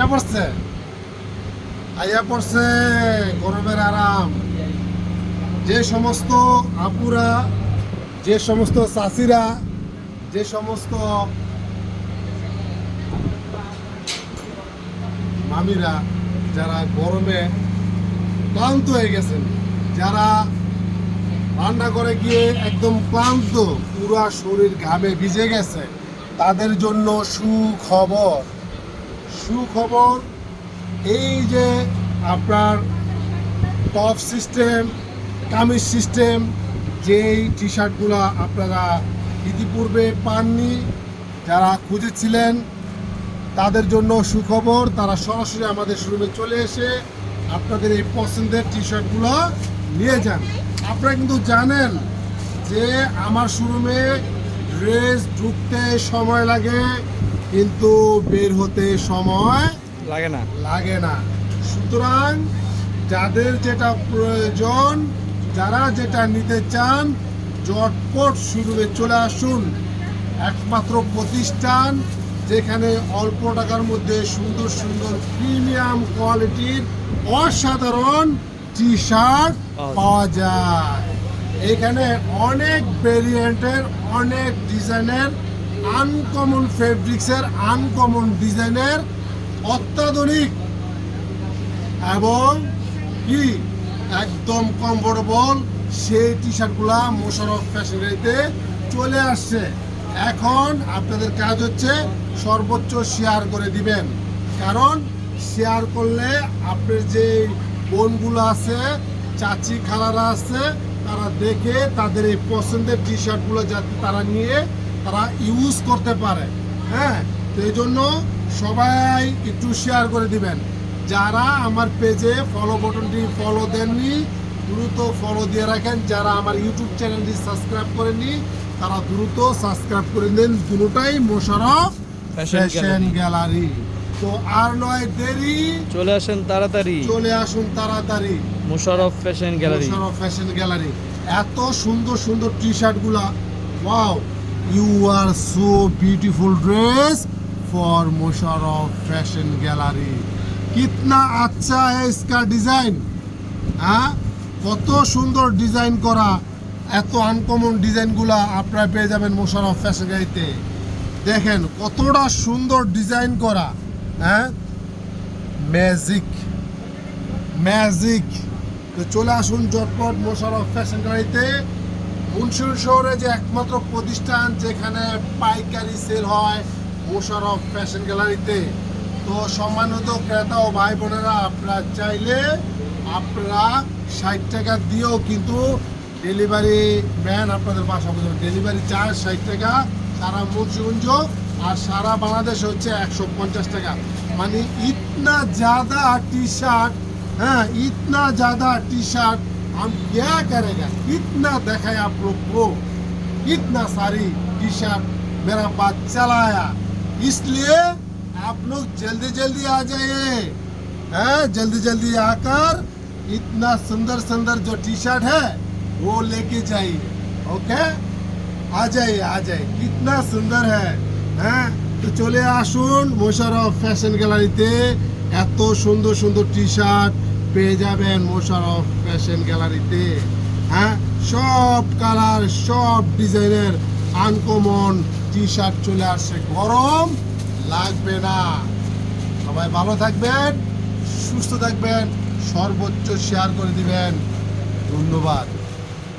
আইয়া পড়ছে? আইয়া পড়ছে গরমের আরাম। যে সমস্ত আপুরা, যে সমস্ত চাষিরা যে সমস্ত মামিরা যারা গরমে ক্লান্ত হয়ে গেছেন, যারা রান্না করে গিয়ে একদম ক্লান্ত, পুরা শরীর ঘামে ভিজে গেছে, তাদের জন্য সুখবর। সুখবর, এই যে আপনার টপ সিস্টেম, কামিজ সিস্টেম, যেই টি শার্টগুলো আপনারা ইতিপূর্বে পাননি, যারা খুঁজেছিলেন, তাদের জন্য সুখবর, তারা সরাসরি আমাদের শোরুমে চলে এসে আপনাদের এই পছন্দের টি শার্টগুলো নিয়ে যান। আপনারা কিন্তু জানেন যে আমার শোরুমে ড্রেস ঢুকতে সময় লাগে। কিন্তু বের হতে সময় লাগে না। লাগে না। সুতরাং যাদের যেটা প্রয়োজন যারা যেটা নিতে চান জটপট শুরুতে চলে আসুন। একমাত্র প্রতিষ্ঠান যেখানে অল্প টাকার মধ্যে সুন্দর সুন্দর প্রিমিয়াম কোয়ালিটির অসাধারণ টি শার্ট পাওয়া যায়। এখানে অনেক ভেরিয়েন্টের অনেক ডিজাইনের আনকমন ফেব্রিক্সের, আনকমন ডিজাইনের অত্যাধুনিক এবং কি? একদম কমফোর্টেবল সেই টি শার্টগুলা মোশারফ ফ্যাশনারিতে চলে আসছে। এখন আপনাদের কাজ হচ্ছে সর্বোচ্চ শেয়ার করে দিবেন। কারণ শেয়ার করলে আপনার যে বোনগুলো আছে চাচি খালারা আছে, তারা দেখে তাদের এই পছন্দের টি শার্টগুলো যাতে তারা নিয়ে তারা ইউজ করতে পারে হ্যাঁ? তো এই জন্য সবাই একটু শেয়ার করে দিবেন। যারা আমার পেজে ফলো বটনটি ফলো দেননি দ্রুত ফলো দিয়ে রাখেন। যারা আমার ইউটিউব চ্যানেলটি সাবস্ক্রাইব করেননি তারা দ্রুত সাবস্ক্রাইব করে দিন দুটোটাই মোশারফ ফ্যাশন গ্যালারি তো আর নয় দেরি। চলে আসেন তাড়াতাড়ি। চলে আসুন তাড়াতাড়ি। Musharraf fashion gallery Mosharraf fashion gallery এত সুন্দর সুন্দর টি শার্টগুলা wow you are so beautiful dress for Mosharraf fashion gallery কিতনা আচ্ছা ইসকা ডিজাইন হ্যাঁ কত সুন্দর ডিজাইন করা। এত আনকমন ডিজাইনগুলো আপনারা পেয়ে যাবেন মোশারফ ফ্যাশন গ্যালারিতে দেখেন, কতটা সুন্দর ডিজাইন করা হ্যাঁ? ম্যাজিক ম্যাজিক তো চলে আসুন জটপট মোশারফ ফ্যাশন গ্যালারিতে মুন্সির শহরে যে একমাত্র প্রতিষ্ঠান যেখানে পাইকারি সেল হয় মোশারফ ফ্যাশন গ্যালারিতে। তো সম্মানিত ক্রেতা ও ভাই বোনেরা আপনারা চাইলে আপনারা ষাট টাকা দিয়েও কিন্তু ডেলিভারি ম্যান আপনাদের বাসা পর্যন্ত ডেলিভারি চার্জ ষাট টাকা, সারা মুন্সিগঞ্জ আর সারা বাংলাদেশ হচ্ছে একশো পঞ্চাশ টাকা। মানে ইতনা জাদা টি শার্ট হ্যাঁ ইতনা জাদা টি শার্ট हम क्या करेगा कितना देखा है आप लोग को कितना सारी टी शर्ट मेरा पास चला आया इसलिए आप लोग जल्दी जल्दी आ जाइए हैं जल्दी जल्दी आकर इतना सुंदर सुंदर जो टी शर्ट है वो लेके जाइए ओके आ जाइए आ जाइए कितना सुंदर है হ্যাঁ তো চলে আসুন মোশারফ ফ্যাশন গ্যালারিতে এত সুন্দর সুন্দর টি শার্ট পেয়ে যাবেন মোশারফ ফ্যাশন গ্যালারিতে। হ্যাঁ সব কালার, সব ডিজাইনের আনকমন টি শার্ট চলে আসছে। গরম লাগবে না। সবাই ভালো থাকবেন, সুস্থ থাকবেন, সর্বোচ্চ শেয়ার করে দিবেন। ধন্যবাদ।